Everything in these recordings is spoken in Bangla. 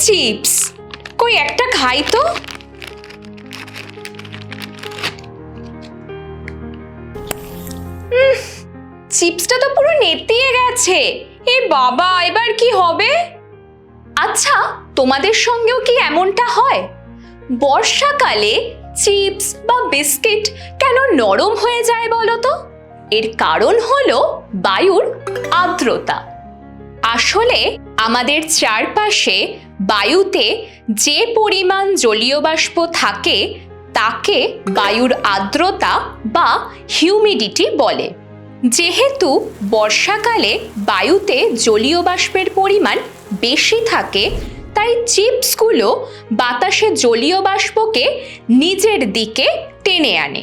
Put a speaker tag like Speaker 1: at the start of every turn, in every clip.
Speaker 1: চিপস। কই, একটা খাই তো। চিপসটা তো পুরো নেতিয়ে গেছে। এ বাবা, এবার কি হবে? আচ্ছা তোমাদের সঙ্গেও কি এমনটা হয়? বর্ষাকালে চিপস বা বিস্কিট কেন নরম হয়ে যায় বলো তো? এর কারণ হলো বায়ুর আর্দ্রতা। আসলে আমাদের চারপাশে বায়ুতে যে পরিমাণ জলীয় বাষ্প থাকে, তাকে বায়ুর আর্দ্রতা বা হিউমিডিটি বলে। যেহেতু বর্ষাকালে বায়ুতে জলীয় বাষ্পের পরিমাণ বেশি থাকে, তাই চিপসগুলো বাতাসে জলীয় বাষ্পকে নিজের দিকে টেনে আনে।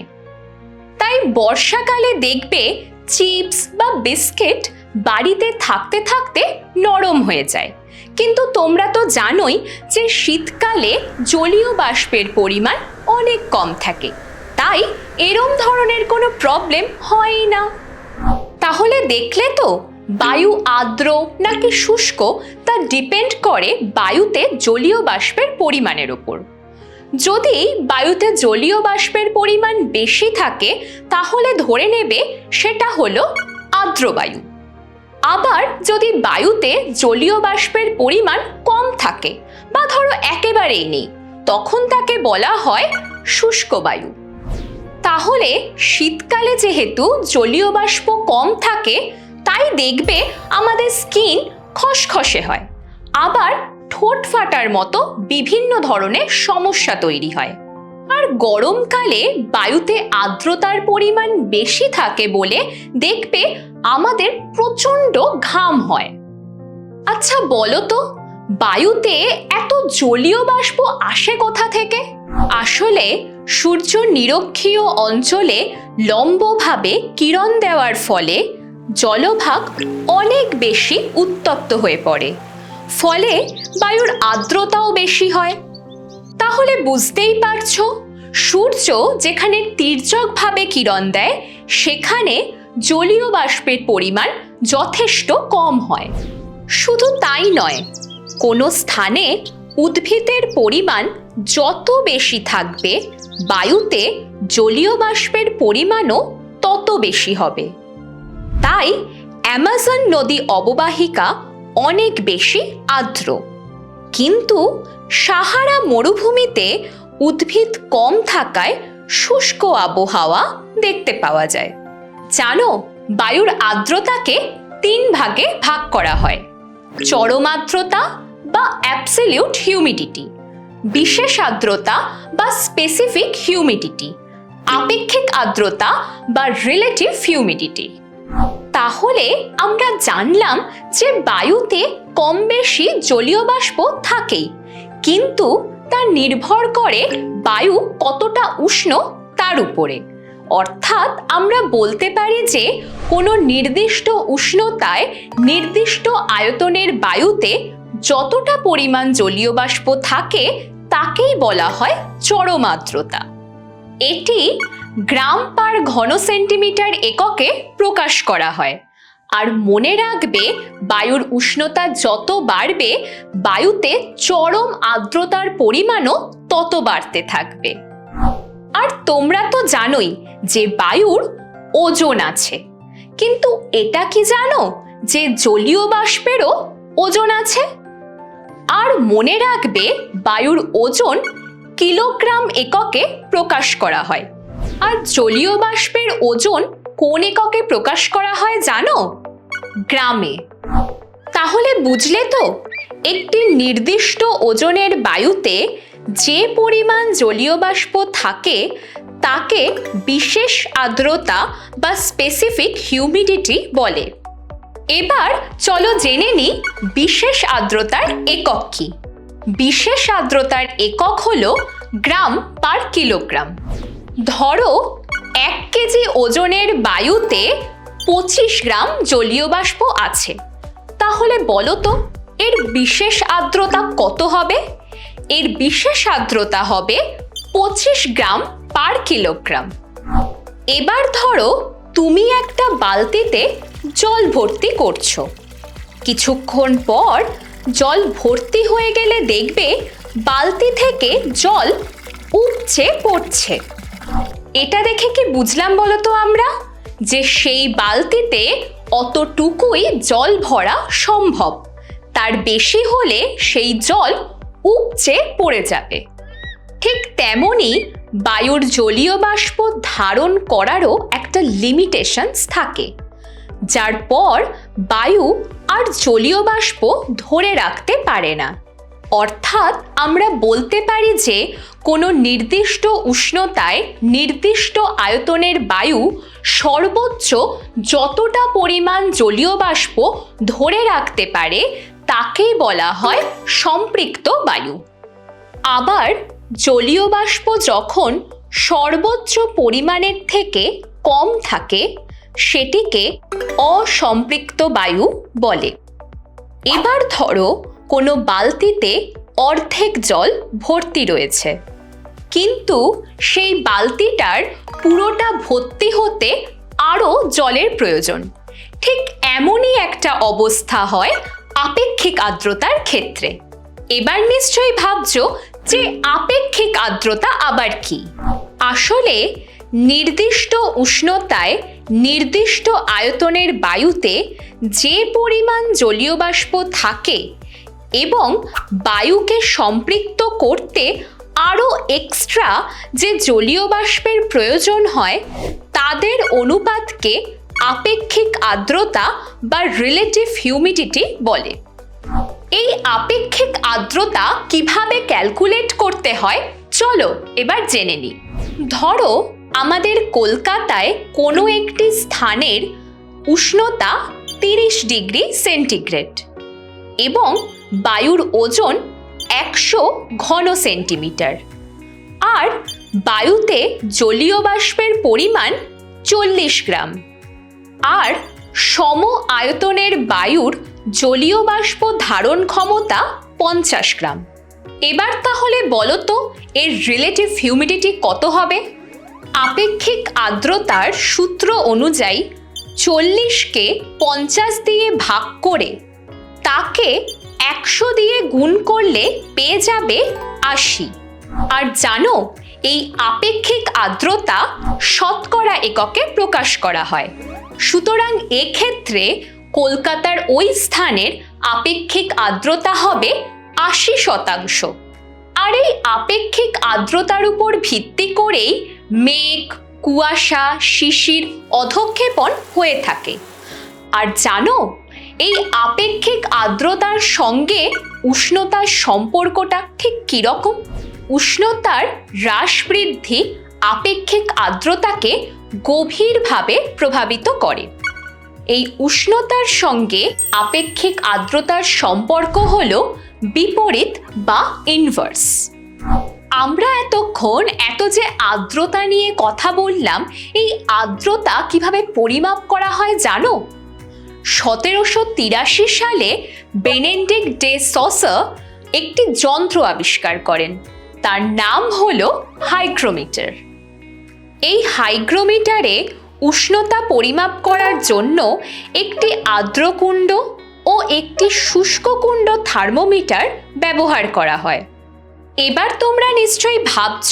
Speaker 1: তাই বর্ষাকালে দেখবে চিপস বা বিস্কিট বাড়িতে থাকতে থাকতে নরম হয়ে যায়। কিন্তু তোমরা তো জানোই যে শীতকালে জলীয় বাষ্পের পরিমাণ অনেক কম থাকে। তাই এরম ধরনের কোনো প্রবলেম হয় না। তাহলে দেখলে তো, বায়ু আর্দ্র নাকি শুষ্ক তা ডিপেন্ড করে বায়ুতে জলীয় বাষ্পের পরিমাণের ওপর। যদি বায়ুতে জলীয় বাষ্পের পরিমাণ বেশি থাকে, তাহলে ধরে নেবে সেটা হলো আর্দ্র বায়ু। আবার যদি বায়ুতে জলীয় বাষ্পের পরিমাণ কম থাকে বা ধরো একেবারেই নেই, তখন তাকে বলা হয় শুষ্ক বায়ু। তাহলে শীতকালে যেহেতু জলীয় বাষ্প কম থাকে, তাই দেখবে আমাদের স্কিন খসখসে হয়। আবার ঠোঁট ফাটার মতো বিভিন্ন ধরনের সমস্যা তৈরি হয়। আর গরমকালে বায়ুতে আর্দ্রতার পরিমাণ বেশি থাকে বলে দেখবে আমাদের প্রচণ্ড ঘাম হয়। আচ্ছা বলো তো, বায়ুতে এত জলীয় বাষ্প আসে কোথা থেকে? আসলে সূর্য নিরক্ষীয় অঞ্চলে লম্বভাবে কিরণ দেওয়ার ফলে জলভাগ অনেক বেশি উত্তপ্ত হয়ে পড়ে। ফলে বায়ুর আর্দ্রতাও বেশি হয়। তাহলে বুঝতেই পারছ, সূর্য যেখানে তির্যকভাবে কিরণ দেয়, সেখানে জলীয় বাষ্পের পরিমাণ যথেষ্ট কম হয়। শুধু তাই নয়, কোনো স্থানে উদ্ভিদের পরিমাণ যত বেশি থাকবে, বায়ুতে জলীয় বাষ্পের পরিমাণও তত বেশি হবে। তাই অ্যামাজন নদী অববাহিকা অনেক বেশি আর্দ্র। কিন্তু সাহারা মরুভূমিতে উদ্ভিদ কম থাকায় শুষ্ক আবহাওয়া দেখতে পাওয়া যায়। জানো, বায়ুর আর্দ্রতাকে তিন ভাগে ভাগ করা হয়। চরম আর্দ্রতা বা অ্যাবসলিউট হিউমিডিটি বিশেষ আর্দ্রতা বা স্পেসিফিক হিউমিডিটি আপেক্ষিক আর্দ্রতা বা রিলেটিভ হিউমিডিটি তাহলে আমরা জানলাম যে বায়ুতে কম বেশি জলীয় বাষ্প থাকেই। কিন্তু তা নির্ভর করে বায়ু কতটা উষ্ণ তার উপরে। অর্থাৎ আমরা বলতে পারি যে কোনো নির্দিষ্ট উষ্ণতায় নির্দিষ্ট আয়তনের বায়ুতে যতটা পরিমাণ জলীয় বাষ্প থাকে তাকেই বলা হয় চরম আর্দ্রতা এটি গ্রাম পার ঘন সেন্টিমিটার এককে প্রকাশ করা হয়। আর মনে রাখবে, বায়ুর উষ্ণতা যত বাড়বে, বায়ুতে চরম আর্দ্রতার পরিমাণও তত বাড়তে থাকবে। আর তোমরা তো জানোই যে বায়ুর ওজন আছে। কিন্তু এটা কি জানো যে জলীয় বাষ্পেরও ওজন আছে? আর মনে রাখবে, বায়ুর ওজন কিলোগ্রাম এককে প্রকাশ করা হয়। আর জলীয় বাষ্পের ওজন কোন এককে প্রকাশ করা হয় জানো? গ্রামে। তাহলে বুঝলে তো, একটি নির্দিষ্ট ওজনের বায়ুতে যে পরিমাণ জলীয় বাষ্প থাকে, তাকে বিশেষ আর্দ্রতা বা স্পেসিফিক হিউমিডিটি বলে। এবার চলো জেনে নিই বিশেষ আর্দ্রতার একক কি। বিশেষ আর্দ্রতার একক হলো গ্রাম পার কিলোগ্রাম। ধরো এক কেজি ওজনের বায়ুতে পঁচিশ গ্রাম জলীয় বাষ্প আছে। তাহলে বলো তো, এর বিশেষ আর্দ্রতা কত হবে? এর বিশেষ আর্দ্রতা হবে পঁচিশ গ্রাম পার কিলোগ্রাম। এবার ধরো তুমি একটা বালতিতে জল ভর্তি করছ। কিছুক্ষণ পর জল ভর্তি হয়ে গেলে দেখবে বালতি থেকে জল উপচে পড়ছে। এটা দেখে কি বুঝলাম বলো তো আমরা? যে সেই বালতিতে অতটুকুই জল ভরা সম্ভব। তার বেশি হলে সেই জল উপচে পড়ে যাবে। ঠিক তেমনই বায়ুর জলীয় বাষ্প ধারণ করারও একটা লিমিটেশনস থাকে। যার পর বায়ু আর জলীয় বাষ্প ধরে রাখতে পারে না। অর্থাৎ আমরা বলতে পারি যে কোনো নির্দিষ্ট উষ্ণতায় নির্দিষ্ট আয়তনের বায়ু সর্বোচ্চ যতটা পরিমাণ জলীয় বাষ্প ধরে রাখতে পারে তাকেই বলা হয় সম্পৃক্ত বায়ু। আবার জলীয় বাষ্প যখন সর্বোচ্চ পরিমাণের থেকে কম থাকে, সেটিকে অসম্পৃক্ত বায়ু বলে। এবার ধরো কোনো বালতিতে অর্ধেক জল ভর্তি রয়েছে। কিন্তু সেই বালতিটার পুরোটা ভর্তি হতে আরও জলের প্রয়োজন। ঠিক এমনই একটা অবস্থা হয় আপেক্ষিক আর্দ্রতার ক্ষেত্রে। এবার নিশ্চয়ই ভাবছ যে আপেক্ষিক আর্দ্রতা আবার কি? আসলে নির্দিষ্ট উষ্ণতায় নির্দিষ্ট আয়তনের বায়ুতে যে পরিমাণ জলীয় বাষ্প থাকে এবং বায়ুকে সম্পৃক্ত করতে আরও এক্সট্রা যে জলীয় বাষ্পের প্রয়োজন হয়, তাদের অনুপাতকে আপেক্ষিক আর্দ্রতা বা রিলেটিভ হিউমিডিটি বলে। এই আপেক্ষিক আর্দ্রতা কীভাবে ক্যালকুলেট করতে হয়, চলো এবার জেনে নিই। ধরো, আমাদের কলকাতায় কোনো একটি স্থানের উষ্ণতা তিরিশ ডিগ্রি সেন্টিগ্রেড এবং বায়ুর ওজন একশো ঘন সেন্টিমিটার। আর বায়ুতে জলীয় বাষ্পের পরিমাণ চল্লিশ গ্রাম। আর সম আয়তনের বায়ুর জলীয় বাষ্প ধারণ ক্ষমতা পঞ্চাশ গ্রাম। এবার তাহলে বলো তো এর রিলেটিভ হিউমিডিটি কত হবে? আপেক্ষিক আর্দ্রতার সূত্র অনুযায়ী চল্লিশকে পঞ্চাশ দিয়ে ভাগ করে তাকে একশো দিয়ে গুণ করলে পেয়ে যাবে আশি। আর জানো, এই আপেক্ষিক আর্দ্রতা শতকরা এককে প্রকাশ করা হয়। সুতরাং এক্ষেত্রে কলকাতার ওই স্থানের আপেক্ষিক আর্দ্রতা হবে আশি শতাংশ। আর এই আপেক্ষিক আর্দ্রতার উপর ভিত্তি করেই মেঘ, কুয়াশা, শিশির অধক্ষেপণ হয়ে থাকে। আর জানো এই আপেক্ষিক আর্দ্রতার সঙ্গে উষ্ণতার সম্পর্কটা ঠিক কীরকম? উষ্ণতার হ্রাস বৃদ্ধি আপেক্ষিক আর্দ্রতাকে গভীরভাবে প্রভাবিত করে। এই উষ্ণতার সঙ্গে আপেক্ষিক আর্দ্রতার সম্পর্ক হল বিপরীত বা ইনভার্স আমরা এতক্ষণ এত যে আর্দ্রতা নিয়ে কথা বললাম, এই আর্দ্রতা কীভাবে পরিমাপ করা হয় জানো? সতেরোশো তিরাশি সালে বেনেন্ডিক ডে সসার একটি যন্ত্র আবিষ্কার করেন। তার নাম হল হাইগ্রোমিটার। এই হাইগ্রোমিটারে উষ্ণতা পরিমাপ করার জন্য একটি আর্দ্রকুণ্ড ও একটি শুষ্ক কুণ্ড থার্মোমিটার ব্যবহার করা হয়। এবার তোমরা নিশ্চয়ই ভাবছ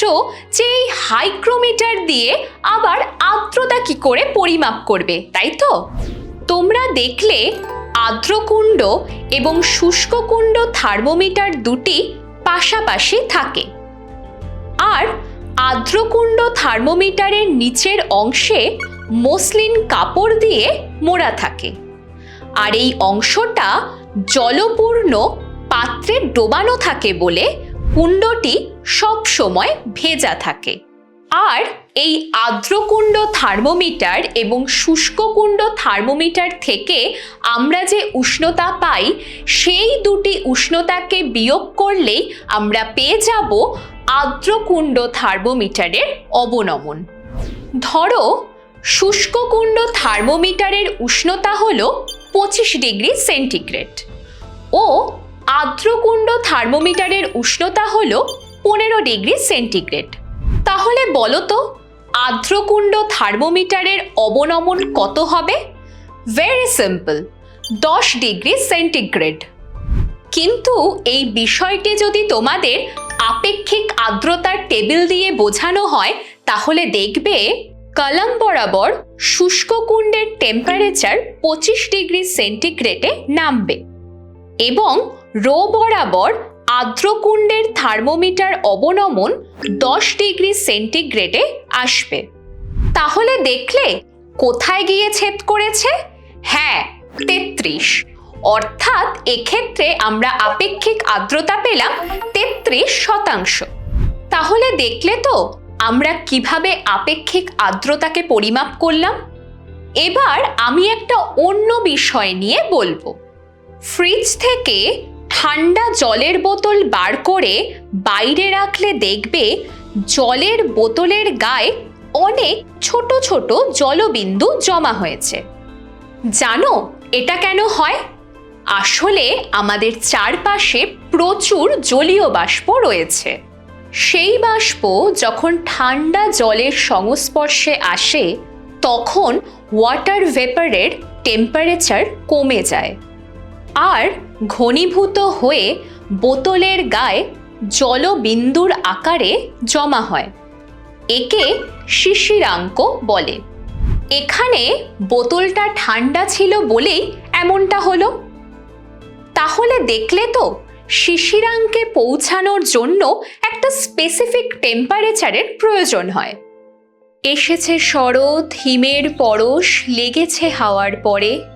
Speaker 1: যে এই হাইগ্রোমিটার দিয়ে আবার আর্দ্রতা কি করে পরিমাপ করবে, তাই তো? তোমরা দেখলে আর্দ্রকুণ্ড এবং শুষ্ককুণ্ড থার্মোমিটার দুটি পাশাপাশি থাকে। আর আর্দ্রকুণ্ড থার্মোমিটারের নিচের অংশে মসলিন কাপড় দিয়ে মোড়া থাকে। আর এই অংশটা জলপূর্ণ পাত্রে ডোবানো থাকে বলে কুণ্ডটি সব সময় ভেজা থাকে। আর এই আর্দ্রকুণ্ড থার্মোমিটার এবং শুষ্ককুণ্ড থার্মোমিটার থেকে আমরা যে উষ্ণতা পাই, সেই দুটি উষ্ণতাকে বিয়োগ করলেই আমরা পেয়ে যাব আর্দ্রকুণ্ড থার্মোমিটারের অবনমন। ধরো, শুষ্ককুণ্ড থার্মোমিটারের উষ্ণতা হল পঁচিশ ডিগ্রি সেন্টিগ্রেড। ও আর্দ্রকুণ্ড থার্মোমিটারের উষ্ণতা হল পনেরো ডিগ্রি সেন্টিগ্রেড। তাহলে বলো তো, আর্দ্রকুণ্ড থার্মোমিটারের অবনমন কত হবে? ভেরি সিম্পল দশ ডিগ্রি সেন্টিগ্রেড। কিন্তু এই বিষয়টি যদি তোমাদের আপেক্ষিক আর্দ্রতার টেবিল দিয়ে বোঝানো হয়, তাহলে দেখবে কলম বরাবর শুষ্ক কুণ্ডের টেম্পারেচার পঁচিশ ডিগ্রি সেন্টিগ্রেডে নামবে। এবং রো বরাবর আর্দ্রকুণ্ডের থার্মোমিটার অবনমন দশ ডিগ্রি সেন্টিগ্রেডে আসবে। তাহলে দেখলে কোথায় গিয়ে ছেদ করেছে? হ্যাঁ তেত্রিশ। অর্থাৎ এক্ষেত্রে আমরা আপেক্ষিক আর্দ্রতা পেলাম তেত্রিশ শতাংশ। তাহলে দেখলে তো আমরা কীভাবে আপেক্ষিক আর্দ্রতাকে পরিমাপ করলাম? এবার আমি একটা অন্য বিষয় নিয়ে বলব। ফ্রিজ থেকে ঠান্ডা জলের বোতল বার করে বাইরে রাখলে দেখবে জলের বোতলের গায়ে অনেক ছোট ছোট জলবিন্দু জমা হয়েছে। জানো এটা কেন হয়? আসলে আমাদের চারপাশে প্রচুর জলীয় বাষ্প রয়েছে। সেই বাষ্প যখন ঠান্ডা জলের সংস্পর্শে আসে, তখন ওয়াটার ভেপারের টেম্পারেচার কমে যায়। আর ঘনীভূত হয়ে বোতলের গায়ে জলবিন্দুর আকারে জমা হয়। একে শিশিরাঙ্ক বলে। এখানে বোতলটা ঠান্ডা ছিল বলেই এমনটা হলো। তাহলে দেখলে তো শিশিরাঙ্কে পৌঁছানোর জন্য একটা স্পেসিফিক টেম্পারেচারের প্রয়োজন হয়। এসেছে শরৎ, হিমের পরশ, লেগেছে হাওয়ার পরে।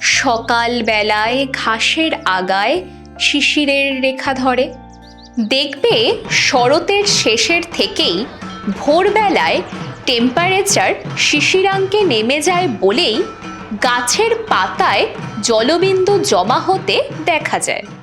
Speaker 1: সকাল বেলায় ঘাসের আগায় শিশিরের রেখা ধরে। দেখবে শরতের শেষের থেকেই ভোরবেলায় টেম্পারেচার শিশিরাঙ্কে নেমে যায় বলেই গাছের পাতায় জলবিন্দু জমা হতে দেখা যায়।